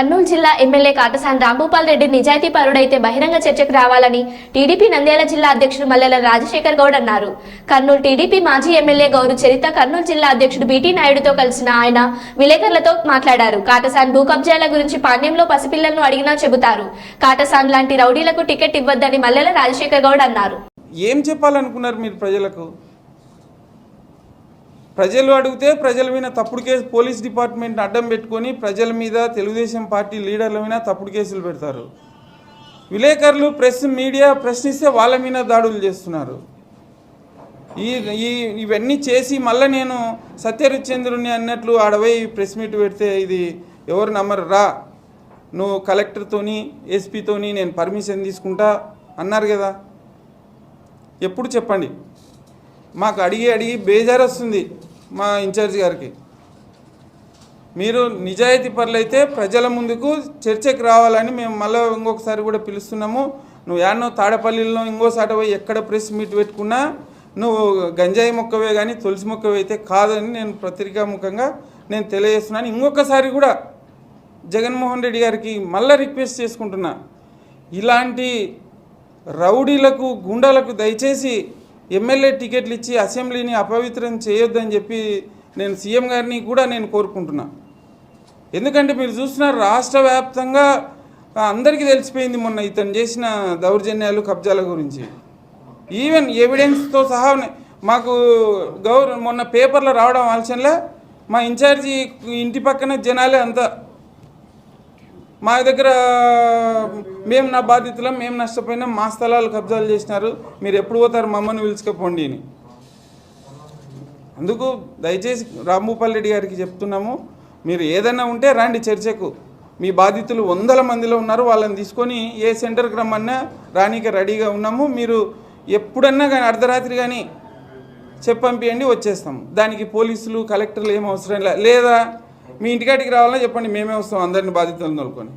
కర్నూలు జిల్లా ఎమ్మెల్యే కాటసాని రాంభూపాల్ రెడ్డి నిజాయితీ పరుడైతే బహిరంగ చర్చకు రావాలని టీడీపీ నంద్యాల జిల్లా అధ్యక్షుడు మల్లెల రాజశేఖర్ గౌడ్ అన్నారు. కర్నూలు టీడీపీ మాజీ ఎమ్మెల్యే గౌరు చరిత కర్నూలు జిల్లా అధ్యక్షుడు బీటీ నాయుడుతో కలిసిన ఆయన విలేకరులతో మాట్లాడారు. కాటసాన్ భూ కబ్జాల గురించి పాణ్యంలో పసిపిల్లలను అడిగినా చెబుతారు. కాటసాన్ లాంటి రౌడీలకు టికెట్ ఇవ్వద్దని మల్లెల రాజశేఖర్ గౌడ్ అన్నారు. ఏం చెప్పాలనుకున్నారు మీరు ప్రజలకు? ప్రజలు అడిగితే ప్రజల మీద తప్పుడు కేసు పోలీస్ డిపార్ట్మెంట్ అడ్డం పెట్టుకొని ప్రజల మీద తెలుగుదేశం పార్టీ లీడర్ల మీద తప్పుడు కేసులు పెడతారు. విలేకరులు ప్రెస్ మీడియా ప్రశ్నిస్తే వాళ్ళ మీద దాడులు చేస్తున్నారు. ఈ ఈ ఇవన్నీ చేసి మళ్ళీ నేను సత్యరుచంద్రుని అన్నట్లు ఆడవై ప్రెస్ మీట్ పెడితే ఇది ఎవరు నమ్మరు రా. నువ్వు కలెక్టర్తోని ఎస్పీతోని నేను పర్మిషన్ తీసుకుంటా అన్నారు కదా. ఎప్పుడు చెప్పండి? మాకు అడిగి అడిగి బేజారు వస్తుంది మా ఇన్ఛార్జ్ గారికి. మీరు నిజాయితీ పరులైతే ప్రజల ముందుకు చర్చకు రావాలని మేము మళ్ళీ ఇంకొకసారి కూడా పిలుస్తున్నాము. నువ్వు యాన్నో తాడపల్లిలో ఇంకోసాట పోయి ఎక్కడ ప్రెస్ మీట్ పెట్టుకున్నా నువ్వు గంజాయి మొక్కవే కానీ తులసి మొక్కవే అయితే కాదని నేను పత్రికాముఖంగా నేను తెలియజేస్తున్నాను. ఇంకొకసారి కూడా జగన్మోహన్ రెడ్డి గారికి మళ్ళీ రిక్వెస్ట్ చేసుకుంటున్నా. ఇలాంటి రౌడీలకు గుండాలకు దయచేసి ఎమ్మెల్యే టికెట్లు ఇచ్చి అసెంబ్లీని అపవిత్రం చేయొద్దని చెప్పి నేను సీఎం గారిని కూడా నేను కోరుకుంటున్నా. ఎందుకంటే మీరు చూస్తున్నారు రాష్ట్ర వ్యాప్తంగా అందరికీ తెలిసిపోయింది మొన్న ఇతను చేసిన దౌర్జన్యాలు కబ్జాల గురించి. ఈవెన్ ఎవిడెన్స్తో సహా మాకు గౌర మొన్న పేపర్లో రావడం ఆలోచనలే. మా ఇన్ఛార్జి ఇంటి పక్కన జనాలే అంతా మా దగ్గర మేము నా బాధితులం మేము నష్టపోయినాం మా స్థలాలు కబ్జాలు చేసినారు. మీరు ఎప్పుడు పోతారు మమ్మల్ని పిలుచుకపోండి అని. అందుకు దయచేసి రాంభూపాల్ రెడ్డి గారికి చెప్తున్నాము మీరు ఏదైనా ఉంటే రండి చర్చకు. మీ బాధితులు వందల మందిలో ఉన్నారు వాళ్ళని తీసుకొని ఏ సెంటర్కి రమ్మన్నా రానీకి రెడీగా ఉన్నాము. మీరు ఎప్పుడన్నా కానీ అర్ధరాత్రి కానీ చెప్పంపియండి వచ్చేస్తాము. దానికి పోలీసులు కలెక్టర్లు ఏం అవసరం లేదా మీ ఇంటికాటికి రావాలని చెప్పండి మేమే వస్తాం అందరిని బాధితులను నొలుకొని